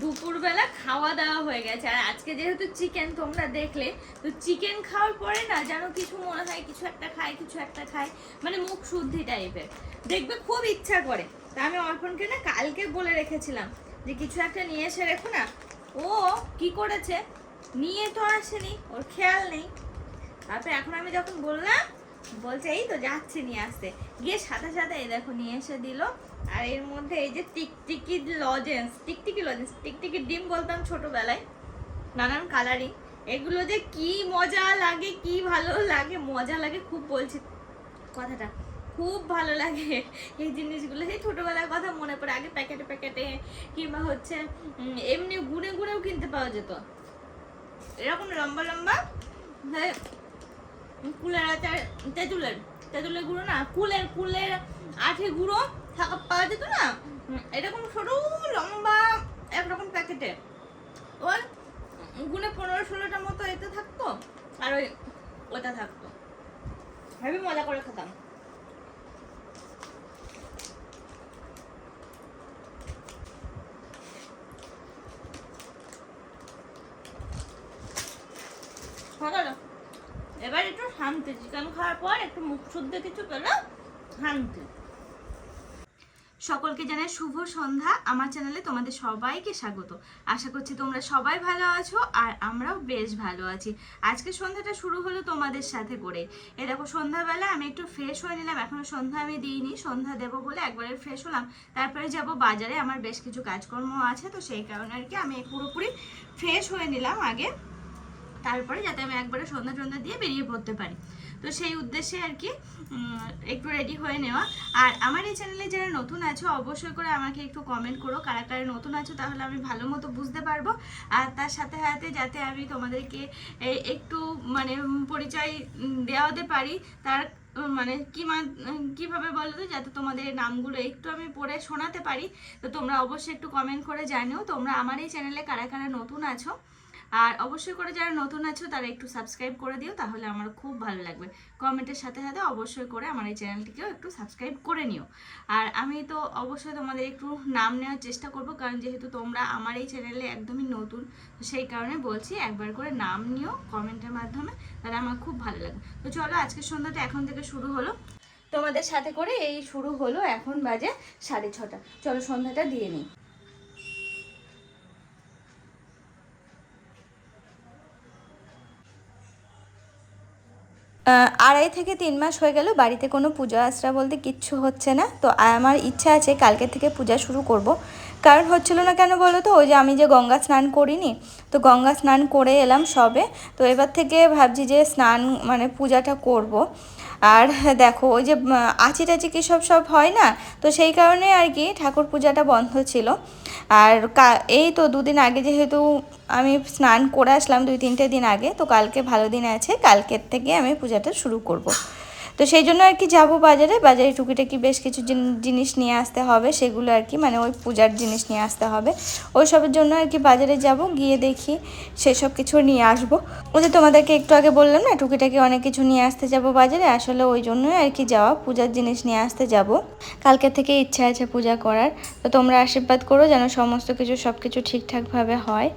দুপুরবেলা খাওয়া দাওয়া হয়ে গেছে। আর আজকে যেহেতু চিকেন তোমরা দেখলে, তো চিকেন খাওয়ার পরে না যেন কিছু মনে হয়, কিছু একটা খাই কিছু একটা খাই মানে মুখ শুদ্ধি টাইপের দেখবে খুব ইচ্ছা করে। তা আমি অর্পণকে না কালকে বলে রেখেছিলাম যে কিছু একটা নিয়ে এসে রেখো না। ও কি করেছে? নিয়ে তো আসেনি, ওর খেয়াল নেই। তারপর এখন আমি যখন বললাম, বলছে এই তো যাচ্ছে নিয়ে আসতে। গিয়ে সাথে সাথে এই দেখো নিয়ে এসে দিল। আর এর মধ্যে এই যে টিকটিকি লজেন্স টিকটিকি লজেন্স টিকটিকি ডিম বলতাম ছোটবেলায়, নানান কালারিং এগুলো যে কি মজা লাগে, কি ভালো লাগে, মজা লাগে খুব বলছি কথাটা। খুব ভালো লাগে এই জিনিসগুলো। সেই ছোটোবেলার কথা মনে পড়ে, আগে প্যাকেটে প্যাকেটে কিংবা হচ্ছে এমনি গুনে গুনেও কিনতে পাওয়া যেত। এরকম লম্বা লম্বা কুলের আচার, তেঁতুলের তেঁতুলের গুঁড়ো না, কুলের কুলের আঠে গুঁড়ো থাকা, পাওয়া যেত না? এরকম সরু, লম্বা, একরকম প্যাকেটে। ওর গুনে পনেরো ষোলোটার মতো এতে থাকতো, আর ওই ওটা থাকতো। হেবি মজা করে খেতাম। এবার একটু শান্তি, চিকেন খাওয়ার পর একটু মুখ শুদ্ধ কিছু পেলাম শান্তি। সকলকে জানাই শুভ সন্ধ্যা। আমার চ্যানেলে তোমাদের সবাইকে স্বাগত। আশা করছি তোমরা সবাই ভালো আছো আর আমরাও বেশ ভালো আছি। আজকে সন্ধ্যাটা শুরু হলো তোমাদের সাথে করে। এ দেখো, সন্ধ্যাবেলা আমি একটু ফ্রেশ হয়ে নিলাম। এখনও সন্ধ্যা আমি দিইনি, সন্ধ্যা দেবো বলে একবারে ফ্রেশ হলাম। তারপরে যাব বাজারে, আমার বেশ কিছু কাজকর্ম আছে, তো সেই কারণে আর কি আমি পুরোপুরি ফ্রেশ হয়ে নিলাম আগে। তারপরে যাতে আমি একবারে সন্ধ্যা সন্ধ্যা দিয়ে বেরিয়ে পড়তে পারি। তো সেই উদ্দেশ্যে আর কি একটু রেডি হয়ে নেওয়া। আর আমার এই চ্যানেলে যারা নতুন আছো অবশ্যই করে আমাকে একটু কমেন্ট করো। কারা কারা নতুন আছো তাহলে আমি ভালো মতো বুঝতে পারব। আর তার সাথে সাথে যাতে আমি তোমাদেরকে একটু মানে পরিচয় দেওয়াতে পারি তার মানে কি মা- উম, কীভাবে বলো তো যাতে তোমাদের নামগুলো একটু আমি পড়ে শোনাতে পারি। তো তোমরা অবশ্যই একটু কমেন্ট করে জানিও তোমরা আমার এই চ্যানেলে কারা কারা নতুন আছো। আর অবশ্যই করে যারা নতুন আছো, তারা একটু সাবস্ক্রাইব করে দিও, তাহলে আমার খুব ভালো লাগবে। কমেন্টের সাথে সাথে অবশ্যই করে আমার এই চ্যানেলটিকেও একটু সাবস্ক্রাইব করে নিও। আর আমি তো অবশ্যই তোমাদের একটু নাম নেওয়ার চেষ্টা করব, কারণ যেহেতু তোমরা আমার এই চ্যানেলে একদমই নতুন সেই কারণে বলছি একবার করে নাম নিও কমেন্টের মাধ্যমে, তাহলে আমার খুব ভালো লাগবে। তো চলো আজকের সন্ধ্যাটা এখন থেকে শুরু হলো। তোমাদের সাথে করে এই শুরু হলো এখন বাজে সাড়ে ছটা। চলো সন্ধ্যাটা দিয়ে নিই। আড়াই থেকে তিন মাস হয়ে গেল, বাড়িতে কোনো পূজা আশ্রা বলতে কিচ্ছু হচ্ছে না। তো আমার ইচ্ছা আছে কালকে থেকে পূজা শুরু করব। কারণ হচ্ছিল না কেন বলো তো, ওই যে আমি যে গঙ্গা স্নান করিনি, তো গঙ্গা স্নান করে এলাম সবে। তো এবার থেকে ভাবছি যে স্নান মানে পূজাটা করব। আর দেখো, ওই যে আচি টাচি কী সব সব হয় না তো সেই কারণে আর কি ঠাকুর পূজাটা বন্ধ ছিল আর এই তো দুদিন আগে যেহেতু আমি স্নান করে আসলাম, দুই তিনটে দিন আগে, তো কালকে ভালো দিন আছে, কালকের থেকে আমি পূজাটা শুরু করব। তো সেই জন্য আর কি যাব বাজারে। বাজারে টুকিটাকি বেশ কিছু জিনিস নিয়ে আসতে হবে, সেগুলো আর কি মানে ওই পূজার জিনিস নিয়ে আসতে হবে। ওই সবের জন্য আর কি বাজারে যাব, গিয়ে দেখি সেসব কিছু নিয়ে আসব। ওই যে তোমাদেরকে একটু আগে বললাম না, টুকিটাকি অনেক কিছু নিয়ে আসতে যাব বাজারে, আসলে ওই জন্যই আর কি যাওয়া, পূজার জিনিস নিয়ে আসতে যাব। কালকে থেকে ইচ্ছা আছে পূজা করার, তো তোমরা আশীর্বাদ করো যেন সমস্ত কিছু সব কিছু ঠিকঠাকভাবে হয়।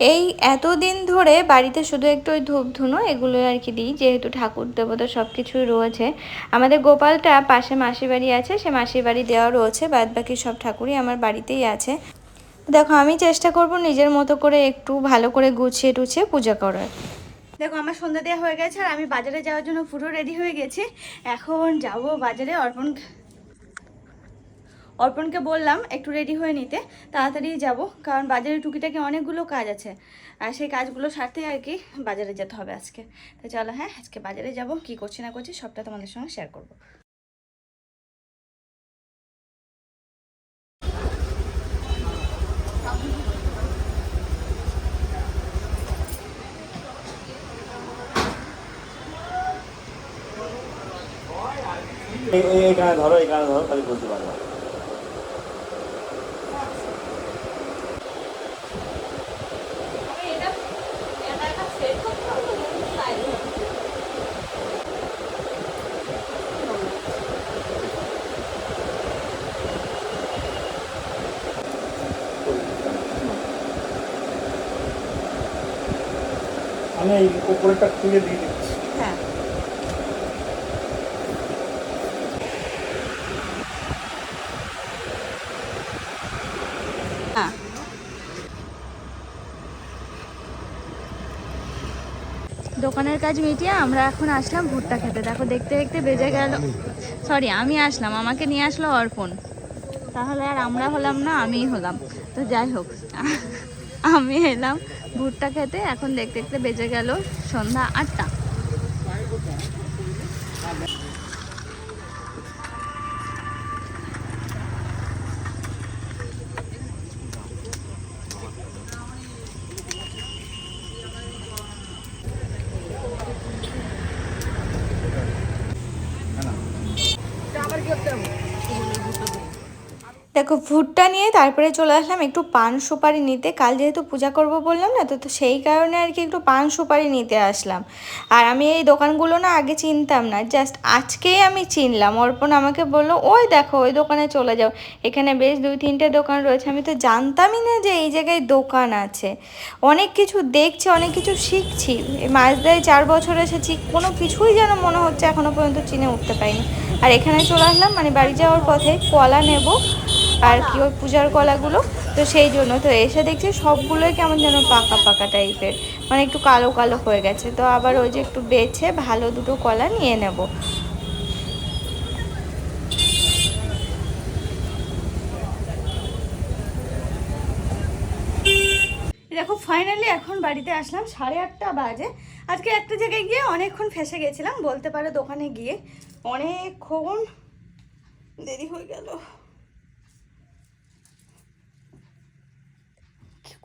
এই এতদিন ধরে বাড়িতে শুধু একটু ওই ধূপ ধুনো এগুলো আর কি দিই, যেহেতু ঠাকুর দেবতা সব কিছুই রয়েছে। আমাদের গোপালটা পাশে মাসির বাড়ি আছে, সে মাসির বাড়ি দেওয়া রয়েছে বাদ বাকি সব ঠাকুরই আমার বাড়িতেই আছে। দেখো, আমি চেষ্টা করব নিজের মতো করে একটু ভালো করে গুছিয়ে টুছিয়ে পূজা করার। দেখো, আমার সন্ধ্যা দেওয়া হয়ে গেছে আর আমি বাজারে যাওয়ার জন্য পুরো রেডি হয়ে গেছি। এখন যাব বাজারে অর্পণ অর্পণকে বললাম একটু রেডি হয়ে নিতে তাড়াতাড়ি যাব কারণ বাজারে টুকিটাকি অনেকগুলো কাজ আছে আর সেই কাজগুলো সারতে আর কি বাজারে যেতে হবে আজকে তো চলো হ্যাঁ আজকে বাজারে যাব কি করছি না করছি সবটা তোমাদের সঙ্গে শেয়ার করব এই এই- এইখানে ধরো এইখানে ধরো তাহলে বলতে পারব আমি এই উপরেরটা খুলে দিয়ে দিচ্ছি। হ্যাঁ। হ্যাঁ। দোকানের কাজ মিটিয়ে আমরা এখন আসলাম ভুট্টা খেতে। দেখো দেখতে দেখতে বেজে গেল। সরি আমি আসলাম আমাকে নিয়ে আসলো অর্পণ। তাহলে আর আমরা হলাম না আমিই হলাম। তো যাই হোক। আমি এলাম ভুট্টা খেতে এখন দেখতে দেখতে বেজে গেল সন্ধ্যা আটটা। দেখো, ভুট্টা নিয়ে তারপরে চলে আসলাম একটু পান সুপারি নিতে। কাল যেহেতু পূজা করব বললাম না, তো তো সেই কারণে আর কি একটু পান সুপারি নিতে আসলাম। আর আমি এই দোকানগুলো না আগে চিনতাম না, জাস্ট আজকেই আমি চিনলাম। অর্পণ আমাকে বলল, ওই দেখো, ওই দোকানে চলে যাও। এখানে বেশ দুই তিনটে দোকান রয়েছে। আমি তো জানতামই না যে এই জায়গায় দোকান আছে। অনেক কিছু দেখছি, অনেক কিছু শিখছি। এই মাঝদায় চার বছর এসেছি, কোনো কিছুই যেন মনে হচ্ছে এখনও পর্যন্ত চিনে উঠতে পারিনি। আর এখানে চলে আসলাম মানে বাড়ি যাওয়ার পথে কলা নেব আর কি ওই পূজার কলাগুলো? তো সেই জন্য তো এসে দেখছি সবগুলোই কেমন যেন পাকা পাকা টাইপের। মানে একটু কালো কালো হয়ে গেছে। তো আবার ওই যে একটু বেছে ভালো দুটো কলা নিয়ে নেব। দেখো ফাইনালি এখন বাড়িতে আসলাম। সাড়ে আটটা বাজে। আজকে একটা জায়গায় গিয়ে অনেকক্ষণ ফেসে গেছিলাম। বলতে পারো দোকানে গিয়ে অনেকক্ষণ দেরি হয়ে গেল।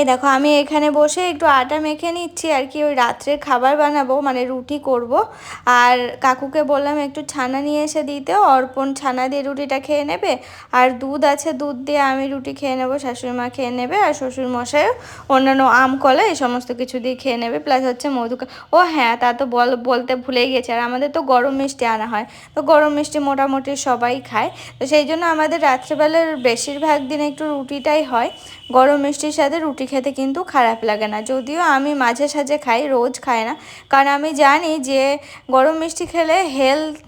এই দেখো, আমি এখানে বসে একটু আটা মেখে নিচ্ছি আর কি, ওই রাত্রের খাবার বানাবো মানে রুটি করব। আর কাকুকে বললাম একটু ছানা নিয়ে এসে দিতে, অর্পণ ছানা দিয়ে রুটিটা খেয়ে নেবে, আর দুধ আছে, দুধ দিয়ে আমি রুটি খেয়ে নেব, শাশুড়ি মা খেয়ে নেবে, আর শ্বশুর মশাইও অন্যান্য আম, কলা, এই সমস্ত কিছু দিয়ে খেয়ে নেবে প্লাস হচ্ছে মধু ও হ্যাঁ তা তো বল, বলতে ভুলেই গেছে, আর আমাদের তো গরম মিষ্টি আনা হয়, তো গরম মিষ্টি মোটামুটি সবাই খায়, তো সেই জন্য আমাদের রাত্রেবেলার বেশিরভাগ দিন একটু রুটিটাই হয়, গরম মিষ্টির সাথে রুটি খেতে কিন্তু খারাপ লাগে না। যদিও আমি মাঝে সাঝে খাই, রোজ খাই না। কারণ আমি জানি যে গরম মিষ্টি খেলে হেলথ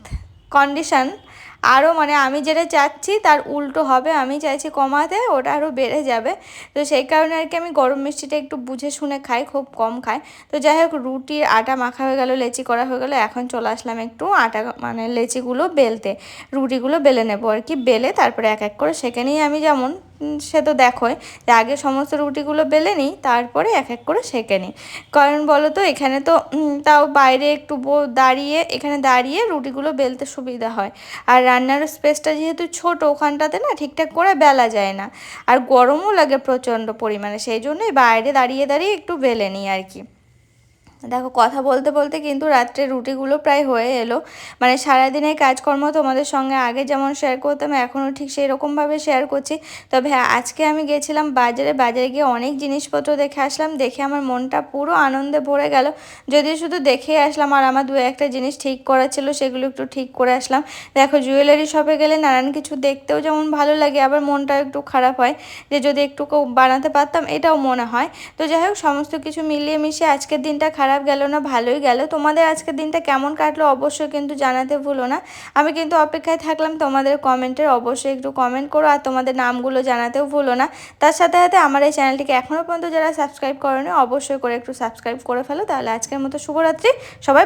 কন্ডিশন আরও মানে আমি যেটা চাচ্ছি তার উল্টো হবে। আমি চাইছি কমাতে, ওটা আরও বেড়ে যাবে। তো সেই কারণে আর কি আমি গরম মিষ্টিটা একটু বুঝে শুনে খাই, খুব কম খাই। তো যাই হোক, রুটির আটা মাখা হয়ে গেল, লেচি করা হয়ে গেল, এখন চলে আসলাম একটু আটা মানে লেচিগুলো বেলতে, রুটিগুলো বেলে নেব। আর কি বেলে তারপরে এক এক করে সেখানেই আমি যেমন সে তো দেখোই। যে আগে সমস্ত রুটিগুলো বেলে নিই, তারপরে এক এক করে সেঁকে নিই। কারণ বলো তো, এখানে তো তাও বাইরে একটু দাঁড়িয়ে, এখানে দাঁড়িয়ে রুটিগুলো বেলতে সুবিধা হয়। আর রান্নার স্পেসটা যেহেতু ছোট, ওখানটাতে না ঠিকঠাক করে বেলা যায় না। আর গরমও লাগে প্রচণ্ড পরিমাণে, সেই জন্যই বাইরে দাঁড়িয়ে দাঁড়িয়ে একটু বেলে নিই আর কি। দেখো, কথা বলতে বলতে কিন্তু রাত্রে রুটিগুলো প্রায় হয়ে এলো। মানে সারাদিনের কাজকর্ম তোমাদের সঙ্গে আগে যেমন শেয়ার করতাম, এখনও ঠিক সেই রকমভাবে শেয়ার করছি। তবে হ্যাঁ আজকে আমি গেছিলাম বাজারে। বাজারে গিয়ে অনেক জিনিসপত্র দেখে আসলাম। দেখে আমার মনটা পুরো আনন্দে ভরে গেল। যদিও শুধু দেখে আসলাম, আর আমার দু একটা জিনিস ঠিক করা ছিল, সেগুলো একটু ঠিক করে আসলাম। দেখো জুয়েলারি শপে গেলে নানান কিছু দেখতেও যেমন ভালো লাগে, আবার মনটা একটু খারাপ হয় যে যদি একটু বানাতে পারতাম, এটাও মনে হয়। তো যাই হোক, সমস্ত কিছু মিলিয়ে মিশিয়ে আজকের দিনটা খারাপ গেল না, ভালোই গেল। তোমাদের আজকের দিনটা কেমন কাটলো অবশ্যই কিন্তু জানাতে ভুলো না। আমি কিন্তু অপেক্ষায় থাকলাম তোমাদের কমেন্টের, অবশ্যই একটু কমেন্ট করো আর তোমাদের নামগুলো জানাতেও ভুলো না। তার সাথে সাথে আমার এই চ্যানেলটিকে এখনও পর্যন্ত যারা সাবস্ক্রাইব করেনি, অবশ্যই করে একটু সাবস্ক্রাইব করে ফেলো। তাহলে আজকের মতো শুভরাত্রি। সবাই